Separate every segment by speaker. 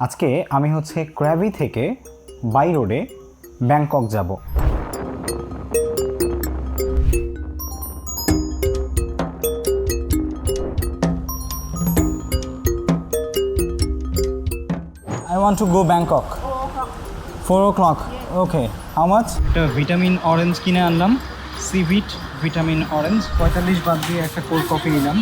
Speaker 1: আজকে আমি হচ্ছে ক্র্যাবি থেকে বাই রোডে ব্যাংকক যাব। I want to go Bangkok four o'clock okay how much একটা ভিটামিন অরেঞ্জ কিনে আনলাম সিভিট ভিটামিন অরেঞ্জ পঁয়তাল্লিশ বাদ দিয়ে একটা কোল্ড কফি নিলাম।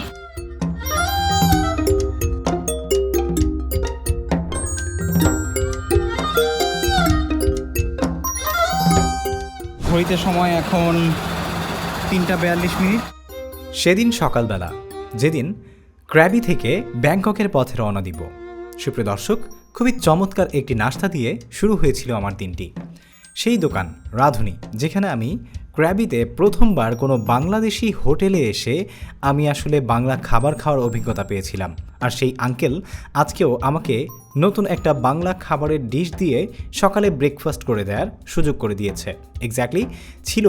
Speaker 1: ঘড়িতে সময় এখন তিনটা বিয়াল্লিশ মিনিট।
Speaker 2: সেদিন সকালবেলা, যেদিন ক্র্যাবি থেকে ব্যাংককের পথে রওনা দিব। সুপ্রিয় দর্শক, খুবই চমৎকার একটি নাস্তা দিয়ে শুরু হয়েছিল আমার দিনটি। সেই দোকান, রাধুনি, যেখানে আমি ক্র্যাবিতে প্রথমবার কোনো বাংলাদেশি হোটেলে এসে আমি আসলে বাংলা খাবার খাওয়ার অভিজ্ঞতা পেয়েছিলাম। আর সেই আঙ্কেল আজকেও আমাকে নতুন একটা বাংলা খাবারের ডিশ দিয়ে সকালে ব্রেকফাস্ট করে দেওয়ার সুযোগ করে দিয়েছে। এক্স্যাক্টলি ছিল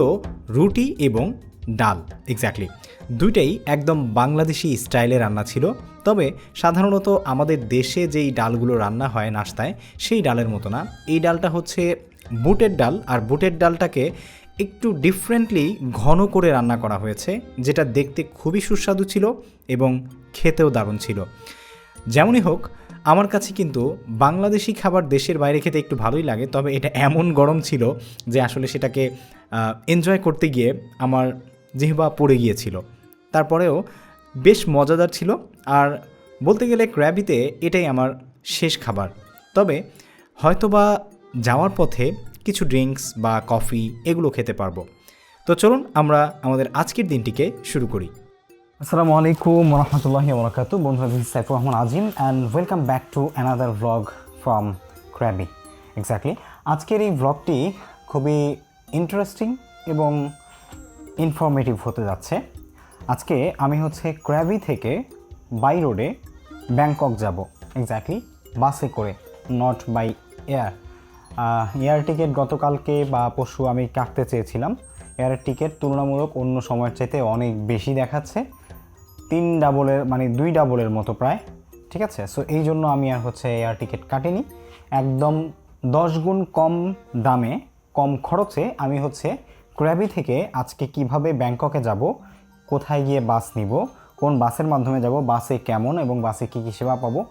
Speaker 2: রুটি এবং ডাল। এক্স্যাক্টলি দুইটাই একদম বাংলাদেশি স্টাইলে রান্না ছিল। তবে সাধারণত আমাদের দেশে যেই ডালগুলো রান্না হয় নাস্তায়, সেই ডালের মতো না। এই ডালটা হচ্ছে বুটের ডাল। আর বুটের ডালটাকে একটু ডিফারেন্টলি ঘন করে রান্না করা হয়েছে, যেটা দেখতে খুবই সুস্বাদু ছিল এবং খেতেও দারুণ ছিল। যেমনই হোক, আমার কাছে কিন্তু বাংলাদেশি খাবার দেশের বাইরে খেতে একটু ভালোই লাগে, তবে এটা এমন গরম ছিল যে আসলে সেটাকে এনজয় করতে গিয়ে আমার জিহবা পড়ে গিয়েছিল। তারপরেও বেশ মজাদার ছিল, আর বলতে গেলে ক্র্যাবিতে এটাই আমার শেষ খাবার। তবে হয়তোবা যাওয়ার পথে কিছু ড্রিঙ্কস বা কফি এগুলো খেতে পারব। তো চলুন আমরা আমাদের আজকের দিনটিকে শুরু করি।
Speaker 1: আসসালামু আলাইকুম রহমতুল্লাহি বরকাত বন্ধুরা this Saifur Rahman Azim and welcome back to another vlog from Krabi exactly আজকের এই ভ্লগটি খুবই ইন্টারেস্টিং এবং ইনফরমেটিভ হতে যাচ্ছে। আজকে আমি হচ্ছে ক্র্যাবি থেকে বাই রোডে ব্যাংকক যাব। এক্স্যাক্টলি বাসে করে not by air air ticket গতকালকে বা পরশু আমি কাটতে চেয়েছিলাম। এয়ার টিকিট তুলনামূলক অন্য সময়ের চাইতে অনেক বেশি দেখাচ্ছে। তিন ডাবলের মানে দুই ডাবলের মতো প্রায়, ঠিক আছে? সো এই জন্য আমি আর হচ্ছে এয়ার টিকিট কাটিনি। একদম দশ গুণ কম দামে, কম খরচে আমি হচ্ছে ক্র্যাবি থেকে আজকে কীভাবে ব্যাংককে যাব, কোথায় গিয়ে বাস নিব, কোন বাসের মাধ্যমে যাব, বাসে কেমন এবং বাসে কী কী সেবা পাবো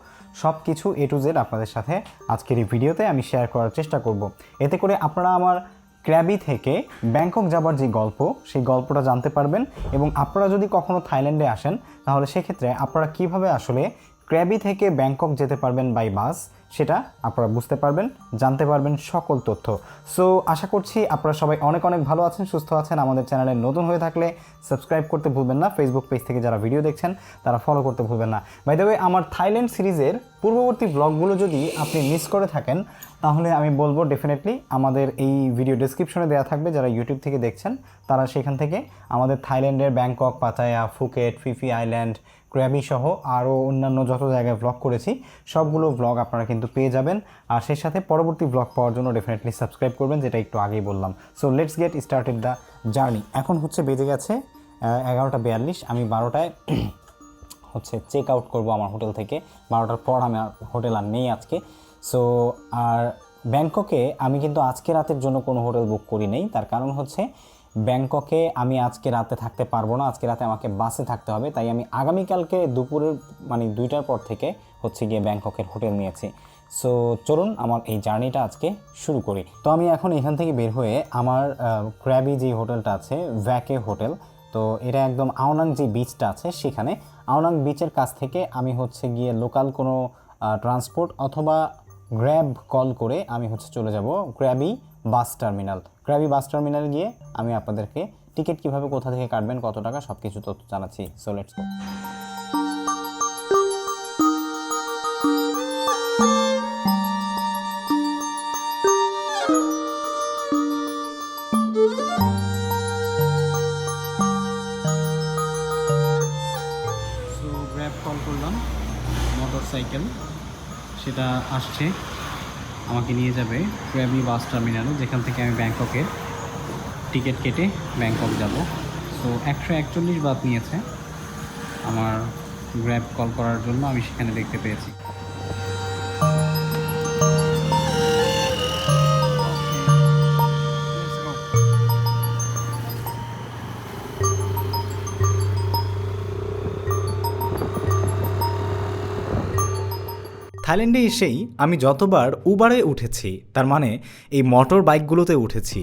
Speaker 1: সব কিছু এ টু জেড আপনাদের সাথে আজকের এই ভিডিওতে আমি শেয়ার করার চেষ্টা করব। এতে করে আপনারা আমার ক্র্যাবি থেকে ব্যাংকক যাবার যে গল্প, সেই গল্পটা জানতে পারবেন এবং আপনারা যদি কখনও থাইল্যান্ডে আসেন, তাহলে সেক্ষেত্রে আপনারা কীভাবে আসলে ক্র্যাবি থেকে ব্যাংকক যেতে পারবেন বাই বাস সেটা আপনারা বুঝতে পারবেন, জানতে পারবেন সকল তথ্য। সো আশা করছি আপনারা সবাই অনেক অনেক ভালো আছেন, সুস্থ আছেন। আমাদের চ্যানেলে নতুন হয়ে থাকলে সাবস্ক্রাইব করতে ভুলবেন না। ফেসবুক পেজ থেকে যারা ভিডিও দেখছেন, তারা ফলো করতে ভুলবেন না। বাই দ্য আমার থাইল্যান্ড সিরিজের পূর্ববর্তী ব্লগগুলো যদি আপনি মিস করে থাকেন, তাহলে আমি বলব ডেফিনেটলি আমাদের এই ভিডিও ডেসক্রিপশনে দেওয়া থাকবে। যারা ইউটিউব থেকে দেখছেন, তারা সেখান থেকে আমাদের থাইল্যান্ডের Bangkok Pattaya Phuket Phi Phi island Krabi সহ আরও অন্যান্য যত জায়গায় ব্লগ করেছি, সবগুলো ব্লগ আপনারা কিন্তু পেয়ে যাবেন। আর সেই সাথে পরবর্তী ব্লগ পাওয়ার জন্য ডেফিনেটলি সাবস্ক্রাইব করবেন, যেটা একটু আগেই বললাম। So let's get started the journey এখন হচ্ছে বেজে গেছে এগারোটা বিয়াল্লিশ, আমি বারোটায় হচ্ছে চেক আউট করব আমার হোটেল থেকে। বারোটার পর আমি হোটেল আর নেই আজকে। সো আর ব্যাংককে আমি কিন্তু আজকে রাতের জন্য কোনো হোটেল বুক করি নেই। তার কারণ হচ্ছে ব্যাংককে আমি আজকে রাতে থাকতে পারব না, আজকে রাতে আমাকে বাসে থাকতে হবে, তাই আমি আগামীকালকে দুপুরের মানে দুইটার পর থেকে হচ্ছে গিয়ে ব্যাংককের হোটেল নিয়েছি। সো চলুন আমার এই জার্নিটা আজকে শুরু করি। তো আমি এখন এখান থেকে বের হয়ে আমার ক্র্যাবি যে হোটেলটা আছে ভ্যাকে হোটেল, তো এটা একদম আওনাং যে বিচটা আছে সেখানে, আওনাং বিচের কাছ থেকে আমি হচ্ছে গিয়ে লোকাল কোনো ট্রান্সপোর্ট অথবা গ্র্যাব কল করে আমি হচ্ছে চলে যাব। গ্র্যাবি বাস টার্মিনাল। গ্র্যাবি বাস টার্মিনাল গিয়ে আমি আপনাদেরকে টিকিট কীভাবে কোথা থেকে কাটবেন, কত টাকা সব কিছু তথ্য জানাচ্ছি। So let's go motorcycle সেটা আসছে। আমাকে নিয়ে যাবে। ক্র্যাবি বাস টার্মিনালে যেখান থেকে আমি ব্যাংককের টিকিট কেটে ব্যাংকক যাব। তো একশো একচল্লিশ বাদ নিয়েছে। আমার গ্র্যাব কল করার জন্য আমি সেখানে দেখতে পেয়েছি।
Speaker 2: থাইল্যান্ডে এসেই আমি যতবার উবারে উঠেছি, তার মানে এই মোটর বাইকগুলোতে উঠেছি,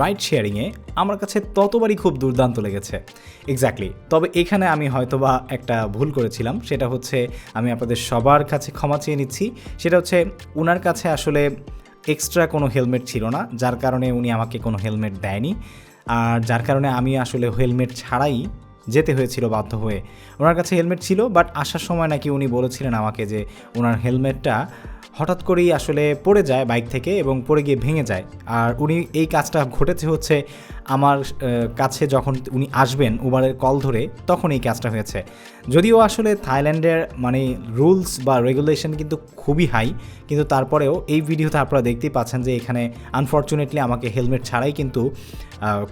Speaker 2: রাইড শেয়ারিংয়ে আমার কাছে ততবারই খুব দুর্দান্ত লেগেছে। এক্স্যাক্টলি তবে এখানে আমি হয়তোবা একটা ভুল করেছিলাম, সেটা হচ্ছে আমি আপনাদের সবার কাছে ক্ষমা চেয়ে নিচ্ছি, সেটা হচ্ছে ওনার কাছে আসলে এক্সট্রা কোনো হেলমেট ছিল না, যার কারণে উনি আমাকে কোনো হেলমেট দেয়নি, আর যার কারণে আমি আসলে হেলমেট ছাড়াই যেতে হয়েছিল বাধ্য হয়ে। ওনার কাছে হেলমেট ছিল, বাট আসার সময় নাকি উনি বলেছিলেন আমাকে যে ওনার হেলমেটটা হঠাৎ করেই আসলে পড়ে যায় বাইক থেকে এবং পড়ে গিয়ে ভেঙে যায়। আর উনি এই কাজটা ঘটেছে হচ্ছে আমার কাছে যখন উনি আসবেন উবারের কল ধরে, তখন এই কাজটা হয়েছে। যদিও আসলে থাইল্যান্ডের মানে রুলস বা রেগুলেশন কিন্তু খুবই হাই, কিন্তু তারপরেও এই ভিডিওতে আপনারা দেখতেই পাচ্ছেন যে এখানে আনফর্চুনেটলি আমাকে হেলমেট ছাড়াই কিন্তু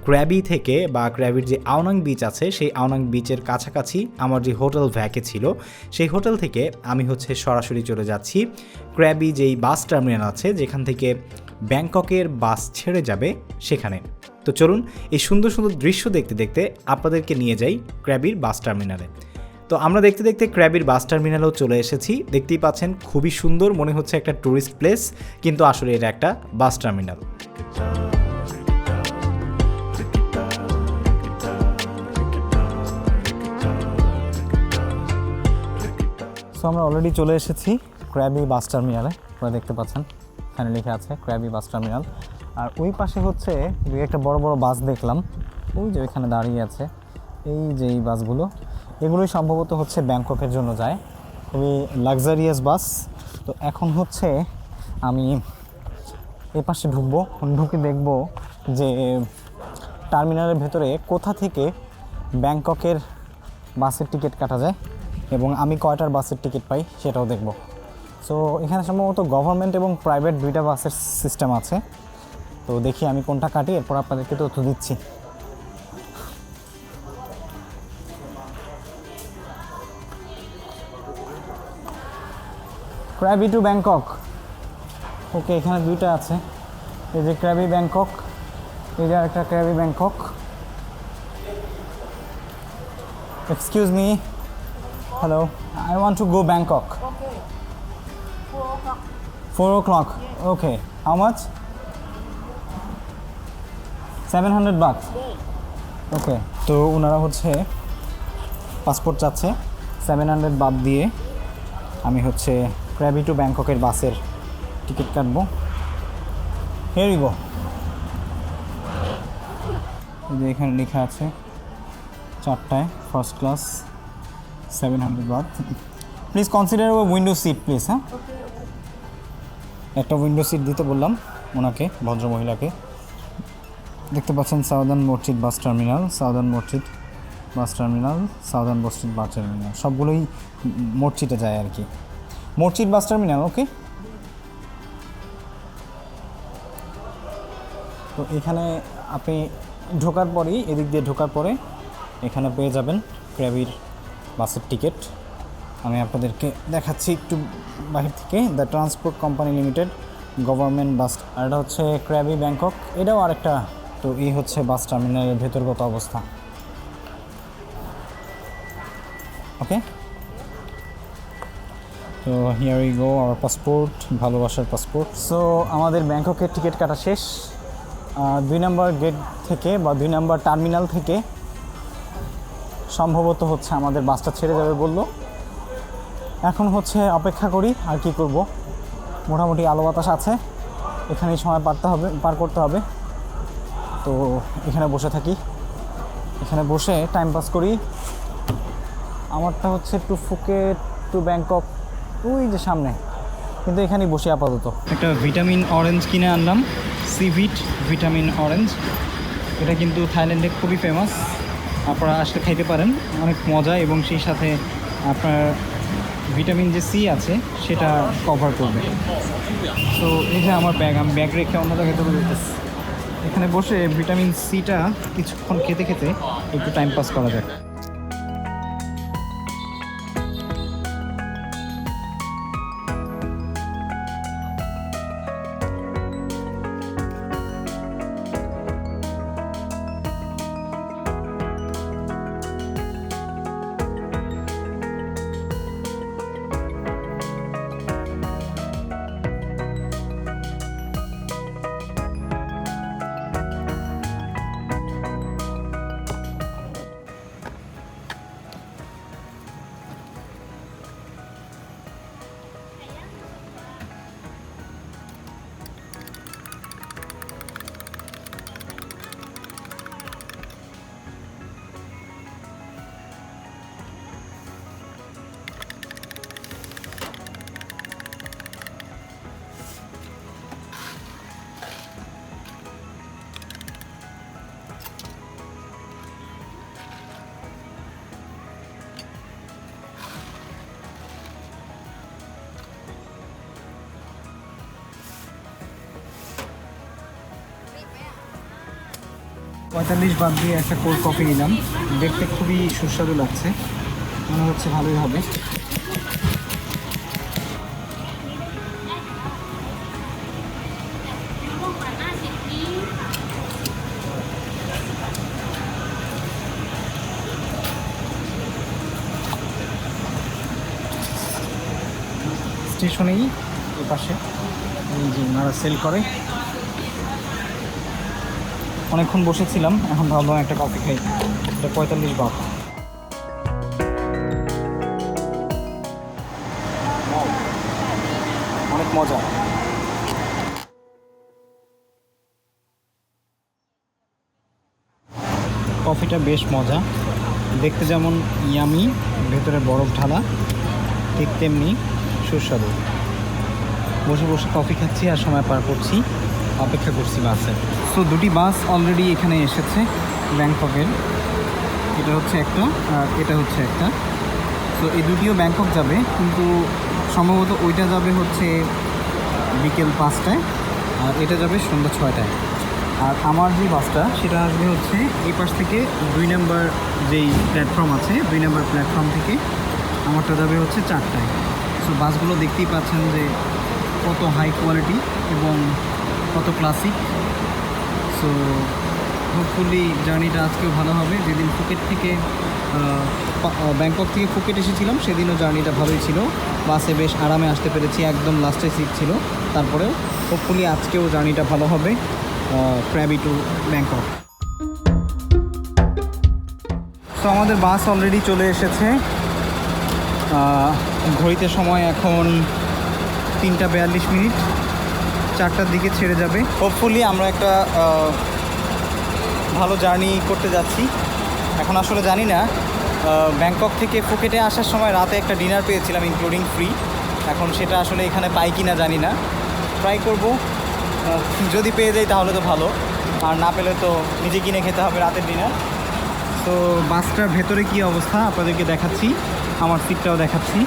Speaker 2: ক্র্যাবি থেকে বা ক্র্যাবির যে আওনাং বিচ আছে, সেই আওনাং বিচের কাছাকাছি আমার যে হোটেল ভ্যাকে ছিল, সেই হোটেল থেকে আমি হচ্ছে সরাসরি চলে যাচ্ছি। ক্র্যাবি যেই বাস টার্মিনাল আছে, যেখান থেকে ব্যাংককের বাস ছেড়ে যাবে সেখানে। তো চলুন এই সুন্দর সুন্দর দৃশ্য দেখতে দেখতে আপনাদেরকে নিয়ে যাই ক্র্যাবির বাস টার্মিনালে। তো আমরা দেখতে দেখতে ক্র্যাবির বাস টার্মিনালেও চলে এসেছি। দেখতেই পাচ্ছেন, খুবই সুন্দর মনে হচ্ছে একটা ট্যুরিস্ট প্লেস কিন্তু আসলে এটা একটা বাস টার্মিনাল।
Speaker 1: সো আমরা অলরেডি চলে এসেছি ক্র্যাবি বাস টার্মিনালে, আপনারা দেখতে পাচ্ছেন, এখানে লেখা আছে ক্র্যাবি বাস টার্মিনাল। আর ওই পাশে হচ্ছে দুই একটা বড় বড় বাস দেখলাম, ওই যে ওইখানে দাঁড়িয়ে আছে, এই যে এই বাসগুলো এগুলোই সম্ভবত হচ্ছে ব্যাংককের জন্য যায়। খুবই লাক্সারিয়াস বাস তো এখন হচ্ছে আমি এই পাশে ঢুকবো, ঢুকে দেখব যে টার্মিনালের ভেতরে কোথা থেকে ব্যাংককের বাসের টিকিট কাটা যায় এবং আমি কয়টার বাসের টিকিট পাই সেটাও দেখব। সো এখানে সম্ভবত গভর্নমেন্ট এবং প্রাইভেট দুইটা বাসের সিস্টেম আছে। তো দেখি আমি কোনটা কাটি, এরপর আপনাদেরকে তথ্য দিচ্ছি। ক্র্যাবি টু ব্যাংকক ওকে এখানে দুইটা আছে। এই যে ক্র্যাবি ব্যাংকক এই যে একটা Krabi Bangkok excuse me hello I want to go Bangkok four o'clock okay how much seven hundred buck okay তো ওনারা হচ্ছে পাসপোর্ট চাচ্ছে। সেভেন হান্ড্রেড বাদ দিয়ে আমি হচ্ছে ক্র্যাবি টু ব্যাংককের বাসের টিকিট কাটবো। হেয়ার গো যে এখানে লেখা আছে, চারটায় first class seven hundred baht please consider window seat please হ্যাঁ? একটা উইন্ডো সিট দিতে বললাম ওনাকে ভদ্র মহিলাকে দেখতে পাচ্ছেন সাউদার্ন মসজিদ বাস টার্মিনাল সাউদার্ন মসজিদ বাস টার্মিনাল সাউদার্ন মসজিদ বাস টার্মিনাল। সবগুলোই মসজিদে যায় আর কি। মসজিদ বাস টার্মিনাল, ওকে? তো এখানে আপনি ঢোকার পরেই, এদিক দিয়ে ঢোকার পরে এখানে পেয়ে যাবেন ক্র্যাবির বাসের টিকিট আমি আপনাদেরকে দেখাচ্ছি একটু বাহির থেকে। The transport company limited government bus আর এটা হচ্ছে ক্র্যাবি ব্যাংকক এটাও আরেকটা, তো এই হচ্ছে বাস টার্মিনালের ভেতরগত অবস্থা। ওকে? তো here we go our passport ভালোবাসার পাসপোর্ট সো আমাদের ব্যাংককের টিকিট কাটা শেষ। দুই নম্বর গেট থেকে বা দুই নম্বর টার্মিনাল থেকে সম্ভবত হচ্ছে আমাদের বাসটা ছেড়ে যাবে বলল। এখন হচ্ছে অপেক্ষা করি আর কি করব। মোটামুটি আলো বাতাস আছে, এখানেই সময় পারতে হবে, পার করতে হবে। তো এখানে বসে থাকি। এখানে বসে টাইম পাস করি। আমারটা হচ্ছে টু ফুকেট টু ব্যাংকক ওই যে সামনে। কিন্তু এখানেই বসে আপাতত। একটা ভিটামিন অরেঞ্জ কিনে আনলাম সিভিট ভিটামিন অরেঞ্জ। এটা কিন্তু থাইল্যান্ডে খুবই ফেমাস আপনারা আসলে খাইতে পারেন, অনেক মজা এবং সেই সাথে আপনার ভিটামিন যে সি আছে, সেটা কভার করবে। তো এই যে আমার ব্যাগ আমি ব্যাগ রেখে অন্য জায়গায় চলে যেতেছি এখানে বসে ভিটামিন সিটা কিছুক্ষণ খেতে খেতে একটু টাইম পাস করা যায় পঁয়তাল্লিশ বাদ দিয়ে একটা কোল্ড কফি নিলাম। দেখতে খুবই সুস্বাদু লাগছে। মনে হচ্ছে ভালোই হবে। স্টেশনেই এ পাশে যে সেল করে। অনেকক্ষণ বসেছিলাম, এখন ভাবলাম একটা কফি খাই। এটা পঁয়তাল্লিশ বাপ অনেক মজা। কফিটা বেশ মজা। দেখতে যেমন ইয়ামি ভেতরে বরফ ঢালা, ঠিক তেমনি সুস্বাদু। বসে বসে কফি খাচ্ছি আর সময় পার করছি, অপেক্ষা করছি বাসে। সো দুটি বাস অলরেডি এখানে এসেছে ব্যাংককের। এটা হচ্ছে একটা, আর এটা হচ্ছে একটা। সো এই দুটিও ব্যাংকক যাবে, কিন্তু সম্ভবত ওইটা যাবে হচ্ছে বিকেল পাঁচটায়, আর এটা যাবে সন্ধ্যা ছয়টায়। আর আমার যে বাসটা, সেটা আসবে হচ্ছে এই পাশ থেকে দুই নাম্বার যেই প্ল্যাটফর্ম আছে, দুই নাম্বার প্ল্যাটফর্ম থেকে আমারটা যাবে হচ্ছে চারটায়। সো বাসগুলো দেখতেই পাচ্ছেন যে কত হাই কোয়ালিটি এবং কত ক্লাসিক সো হোপফুলি জার্নিটা আজকেও ভালো হবে। যেদিন ফুকেট থেকে ব্যাংকক থেকে ফুকেট এসেছিলাম, সেদিনও জার্নিটা ভালোই ছিল। বাসে বেশ আরামে আসতে পেরেছি, একদম লাস্টে সিট ছিল। তারপরেও হোপফুলি আজকেও জার্নিটা ভালো হবে ক্র্যাবি টু ব্যাংকক তো আমাদের বাস অলরেডি চলে এসেছে। ঘড়িতে সময় এখন তিনটা বিয়াল্লিশ মিনিট। চারটার দিকে ছেড়ে যাবে। হোপফুলি আমরা একটা ভালো জার্নি করতে যাচ্ছি। এখন আসলে জানি না ব্যাংকক থেকে ফুকেটে আসার সময় রাতে একটা ডিনার পেয়েছিলাম ইনক্লুডিং ফ্রি এখন সেটা আসলে এখানে পাই কি না জানি না। ট্রাই করব। যদি পেয়ে যাই তাহলে তো ভালো। আর না পেলে তো নিজে কিনে খেতে হবে রাতের ডিনার তো বাসটার ভেতরে কি অবস্থা? আপনাদেরকে দেখাচ্ছি। আমার সিটটাও দেখাচ্ছি।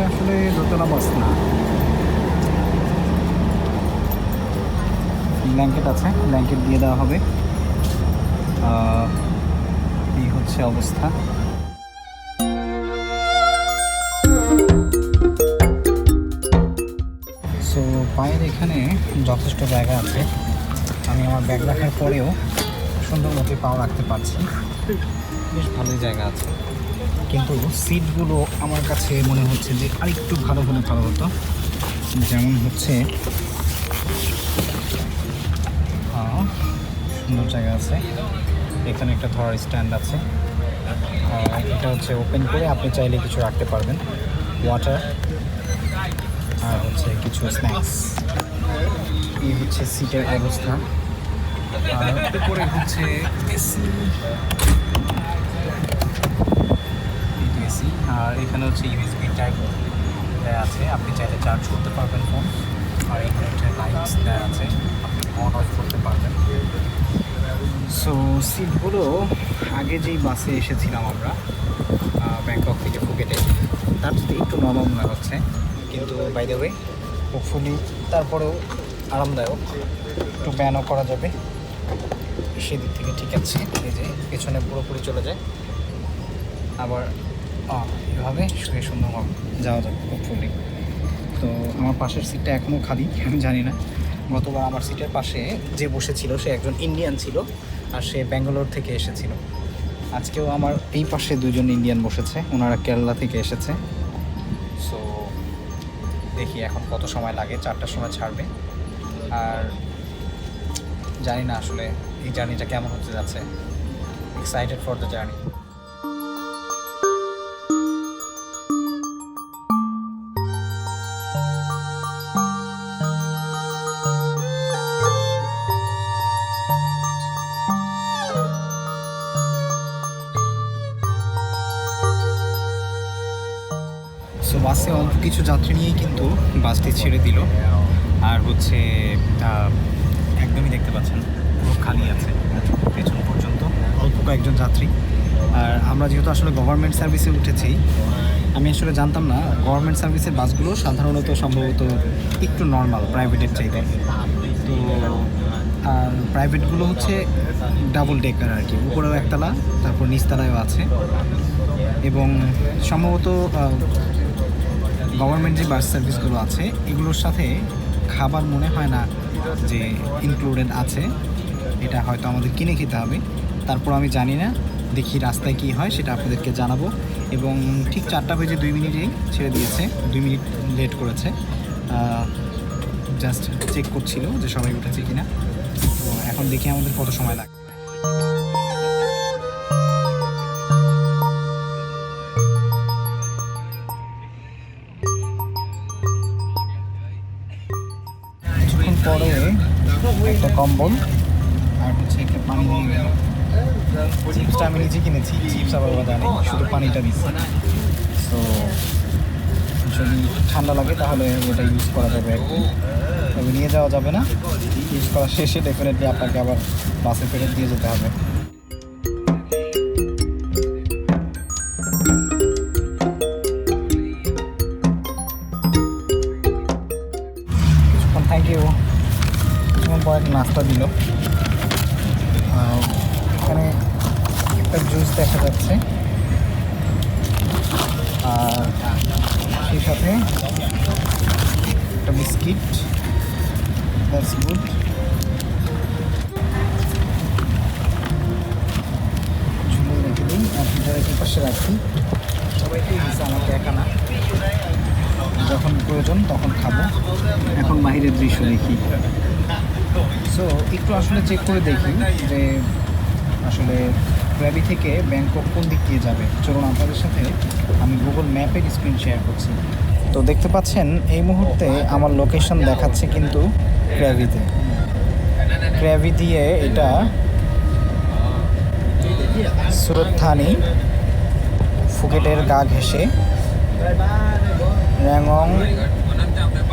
Speaker 1: এটা আসলে দোতলা বাস না। ব্ল্যাঙ্কেট আছে, ব্ল্যাঙ্কেট দিয়ে দেওয়া হবে। এই হচ্ছে অবস্থা। সো পায়ের এখানে যথেষ্ট জায়গা আছে। আমি আমার ব্যাগ রাখার পরেও সুন্দর মতো পাও রাখতে পারছি। বেশ ভালোই জায়গা আছে। কিন্তু সিটগুলো আমার কাছে মনে হচ্ছে যে আরেকটু ভালো হলে ভালো হতো। যেমন হচ্ছে সুন্দর জায়গা আছে। এখানে একটা ধরার স্ট্যান্ড আছে। এটা হচ্ছে ওপেন করে আপনি চাইলে কিছু রাখতে পারবেন। ওয়াটার আর হচ্ছে কিছু স্ন্যাক্স এই হচ্ছে সিটের অবস্থা। আর হচ্ছে এসি আর এখানে হচ্ছে ইউএসবি টাইপ আছে। আপনি চাইলে চার্জ করতে পারবেন ফোন আর এখানে একটা লাইটস দেওয়া আছে। আপনি অন অফ করতে পারবেন। সো সিটগুলো আগে যেই বাসে এসেছিলাম আমরা ব্যাংকক থেকে ফুকেটে তার থেকে একটু নরম মনে হচ্ছে। কিন্তু বাই দ্য ওয়ে হোপফুলি তারপরেও আরামদায়ক। একটু ব্যানও করা যাবে। সেদিক থেকে ঠিক আছে। এই যে, পেছনে পুরোপুরি চলে যায়। আবার এভাবে শুয়ে সুন্দরভাবে যাওয়া যাবে হোপফুলি তো আমার পাশের সিটটা এখনও খালি, আমি জানি না। গতবার আমার সিটের পাশে যে বসেছিল, সে একজন ইন্ডিয়ান ছিল, আর সে ব্যাঙ্গালোর থেকে এসেছিল। আজকেও আমার এই পাশে দুজন ইন্ডিয়ান বসেছে, ওনারা কেরালা থেকে এসেছে। সো দেখি এখন কত সময় লাগে, চারটার সময় ছাড়বে। আর জানি না আসলে এই জার্নিটা কেমন হতে যাচ্ছে। এক্সাইটেড ফর দ্য জার্নি কিছু যাত্রী নিয়েই কিন্তু বাসটি ছেড়ে দিল। আর হচ্ছে একদমই দেখতে পাচ্ছেন পুরো খালি আছে, পেছন পর্যন্ত, অল্প কয়েকজন যাত্রী। আর আমরা যেহেতু আসলে গভর্নমেন্ট সার্ভিসে উঠেছি, আমি আসলে জানতাম না গভর্নমেন্ট সার্ভিসের বাসগুলো সাধারণত সম্ভবত একটু নর্মাল প্রাইভেটের চাইতে। তো, আর প্রাইভেটগুলো হচ্ছে ডাবল ডেকার আর কি, উপরেও একতলা, তারপর নিচতলায়ও আছে। এবং সম্ভবত গভর্নমেন্ট যে বাস সার্ভিসগুলো আছে, এগুলোর সাথে খাবার মনে হয় না যে ইনক্লুডেড আছে। এটা হয়তো আমাদের কিনে খেতে হবে। তারপর আমি জানি না, দেখি রাস্তায় কি হয়, সেটা আপনাদেরকে জানাব। এবং ঠিক চারটা বেজে দুই মিনিটেই ছেড়ে দিয়েছে, দুই মিনিট লেট করেছে। জাস্ট চেক করছিল যে সবাই উঠেছে কিনা। তো এখন দেখি আমাদের কত সময় লাগে কম্বল, আর হচ্ছে একটা পানি চিপসটা আমি নিজে কিনেছি, চিপস আবার বাদা নেই, শুধু পানিটা দিচ্ছি। তো যদি ঠান্ডা লাগে তাহলে ওটা ইউজ করা যাবে আর তবে নিয়ে যাওয়া যাবে না ইউজ করা শেষে ডেফিনেটলি আপনাকে আবার বাসে ফেরত দিয়ে যেতে হবে। থ্যাংক ইউ কিছুক্ষণ পর নাস্তা দিল। এখানে একটা জুস দেখা যাচ্ছে। আর সেই সাথে একটা বিস্কিট। দ্যাটস গুড ঝুলিয়ে রেখে দিই, আর ফিল্টারের পাশে রাখি। সবাইকে দিচ্ছে আমাকে একা না। যখন প্রয়োজন তখন খাব। এখন বাইরের দৃশ্য দেখি। সো একটু আসলে চেক করে দেখি যে আসলে ক্র্যাবি থেকে ব্যাংকক কোন দিক দিয়ে যাবে। চলুন আপনাদের সাথে আমি গুগল ম্যাপের স্ক্রিন শেয়ার করছি। তো দেখতে পাচ্ছেন, এই মুহূর্তে আমার লোকেশন দেখাচ্ছে কিন্তু ক্র্যাভিতে ক্র্যাভি দিয়ে এটা সুরত থানি, ফুকেটের গা ঘেঁষে। র্যাংং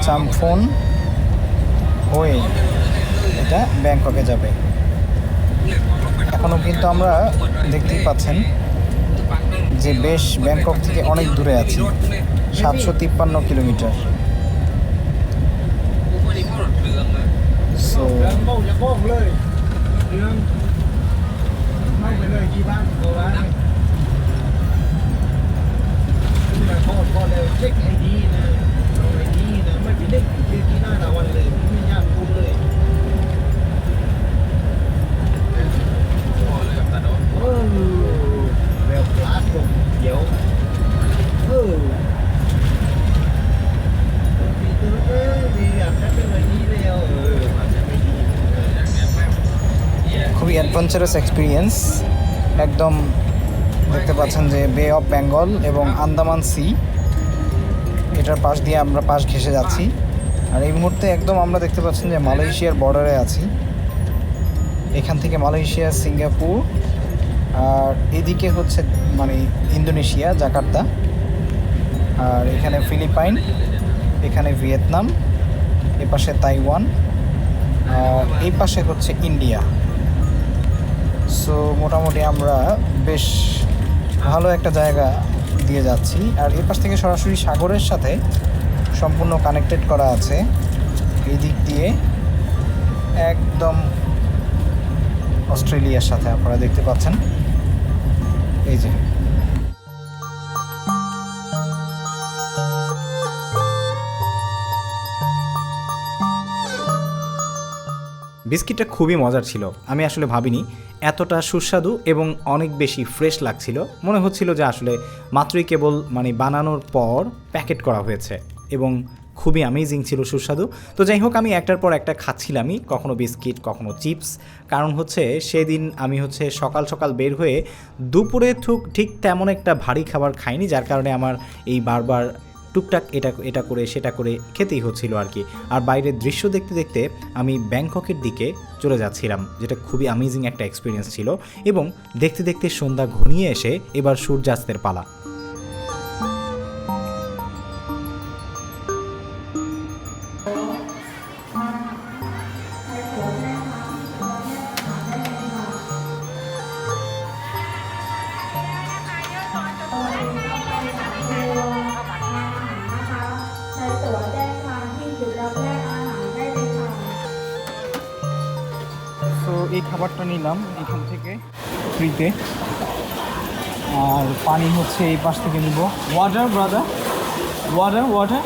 Speaker 1: চামফোন হয়ে ব্যাংককে যাবে। এখনও কিন্তু আমরা দেখতেই পাচ্ছেন যে বেশ ব্যাংকক থেকে অনেক দূরে আছে, সাতশো তিপ্পান্ন কিলোমিটার। অ্যাডভেঞ্চারাস এক্সপিরিয়েন্স একদম দেখতে পাচ্ছেন যে বে অফ বেঙ্গল এবং আন্দামান সি এটার পাশ দিয়ে আমরা পাশ ঘেসে যাচ্ছি। আর এই মুহূর্তে একদম আমরা দেখতে পাচ্ছেন যে মালয়েশিয়ার বর্ডারে আছি। এখান থেকে মালয়েশিয়া, সিঙ্গাপুর, আর এদিকে হচ্ছে মানে ইন্দোনেশিয়া, জাকার্তা, আর এখানে ফিলিপাইন, এখানে ভিয়েতনাম এ পাশে তাইওয়ান, আর এই পাশে হচ্ছে ইন্ডিয়া। সো মোটামুটি আমরা বেশ ভালো একটা জায়গা দিয়ে যাচ্ছি। আর এপাশ পাশ থেকে সরাসরি সাগরের সাথে সম্পূর্ণ কানেক্টেড করা আছে। এই দিক দিয়ে একদম অস্ট্রেলিয়ার সাথে আপনারা দেখতে পাচ্ছেন। এই যে।
Speaker 2: বিস্কিটটা খুবই মজার ছিল। আমি আসলে ভাবিনি, এতটা সুস্বাদু এবং অনেক বেশি ফ্রেশ লাগছিল। মনে হচ্ছিল যে আসলে মাত্রই কেবল মানে বানানোর পর প্যাকেট করা হয়েছে এবং খুবই অ্যামেজিং ছিল সুস্বাদু। তো যাই হোক, আমি একটার পর একটা খাচ্ছিলামই, কখনো বিস্কিট, কখনো চিপস। কারণ হচ্ছে সেদিন আমি হচ্ছে সকাল সকাল বের হয়ে দুপুরে থুক ঠিক তেমন একটা ভারী খাবার খাইনি, যার কারণে আমার এই বারবার টুকটাক এটা এটা করে, সেটা করে খেতেই হচ্ছিল আর কি। আর বাইরের দৃশ্য দেখতে দেখতে আমি ব্যাংককের দিকে চলে যাচ্ছিলাম, যেটা খুবই আমেজিং একটা এক্সপিরিয়েন্স ছিল। এবং দেখতে দেখতে সন্ধ্যা ঘনিয়ে এসে এবার সূর্যাস্তের পালা।
Speaker 1: খাবারটা নিলাম এখান থেকে ফ্রিতে। আর পানি হচ্ছে এই পাশ থেকে নিব। ওয়াটার ব্রাদার ওয়াটার ওয়াটার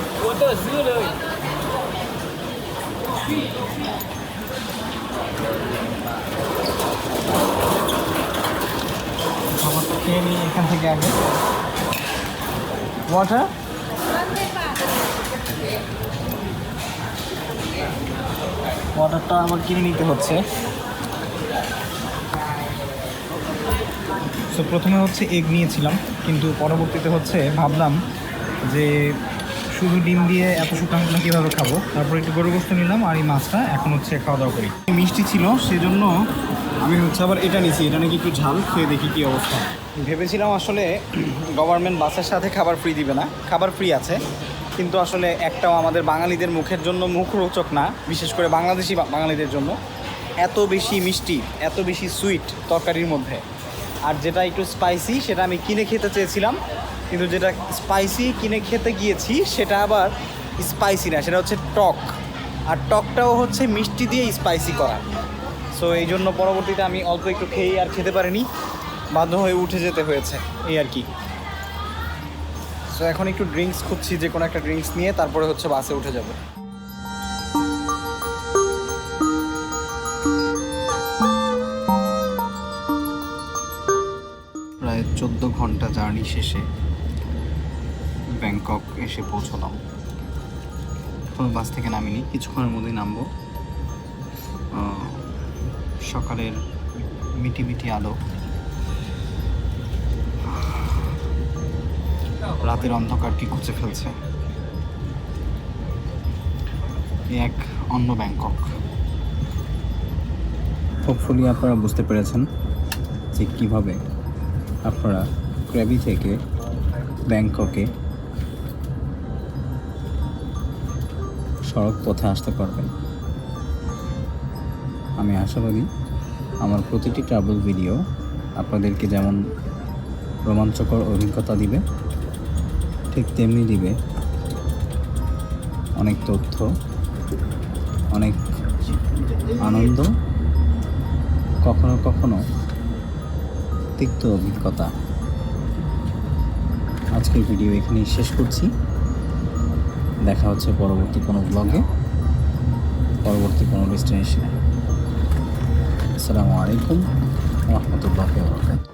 Speaker 1: খাবারটা খেয়ে নিই এখান থেকে আগে। ওয়াটার ওয়াটারটা আমার কিনে নিতে হচ্ছে। সো প্রথমে হচ্ছে এগ নিয়েছিলাম, কিন্তু পরবর্তীতে হচ্ছে ভাবলাম যে শুধু ডিম দিয়ে এত শুকানো কীভাবে খাব? তারপর একটু গরু গোস্ত নিলাম আর এই মাছটা এখন হচ্ছে খাওয়া দাওয়া করি। মিষ্টি ছিল, সেজন্য আমি হচ্ছে আবার এটা নিয়েছি এটা নাকি একটু ঝাল, খেয়ে দেখি কী অবস্থা। ভেবেছিলাম আসলে গভর্নমেন্ট বাসের সাথে খাবার ফ্রি দিবে না, খাবার ফ্রি আছে, কিন্তু আসলে একটাও আমাদের বাঙালিদের মুখের জন্য মুখরোচক না, বিশেষ করে বাংলাদেশি বাঙালিদের জন্য। এত বেশি মিষ্টি, এত বেশি সুইট তরকারির মধ্যে। আর যেটা একটু স্পাইসি সেটা আমি কিনে খেতে চেয়েছিলাম। কিন্তু যেটা স্পাইসি কিনে খেতে গিয়েছি, সেটা আবার স্পাইসি না, সেটা হচ্ছে টক। আর টকটাও হচ্ছে মিষ্টি দিয়ে স্পাইসি করা। সো এই জন্য পরবর্তীতে আমি অল্প একটু খেয়েই আর খেতে পারিনি। বাধ্য হয়ে উঠে যেতে হয়েছে, এই আর কি। সো এখন একটু ড্রিঙ্কস খুঁজছি, যে কোনো একটা ড্রিঙ্কস নিয়ে, তারপরে হচ্ছে বাসে উঠে যাব। চোদ্দ ঘণ্টা জার্নি শেষে ব্যাংকক এসে পৌঁছলাম। এখন বাস থেকে নামিনি, কিছুক্ষণের মধ্যেই নামবো। সকালের মিটি মিটি আলো। রাতের অন্ধকার কি খুঁজে ফেলছে? এক অন্য ব্যাংকক। হোপফুলি আপনারা বুঝতে পেরেছেন যে কীভাবে আপনারা ক্র্যাবি থেকে ব্যাংককে সড়ক পথে আসতে পারবেন। আমি আশাবাদী আমার প্রতিটি ট্রাভেল ভিডিও আপনাদেরকে যেমন রোমাঞ্চকর অভিজ্ঞতা দিবে, ঠিক তেমনি দিবে। অনেক তথ্য, অনেক আনন্দ, কখনো কখনো তিক্ত অভিজ্ঞতা। আজকের ভিডিও এখানেই শেষ করছি। দেখা হচ্ছে পরবর্তী কোনো ব্লগে পরবর্তী কোনো ডেস্টিনেশনে আসসালামু আলাইকুম, রহমতুল্লাহ বরকাত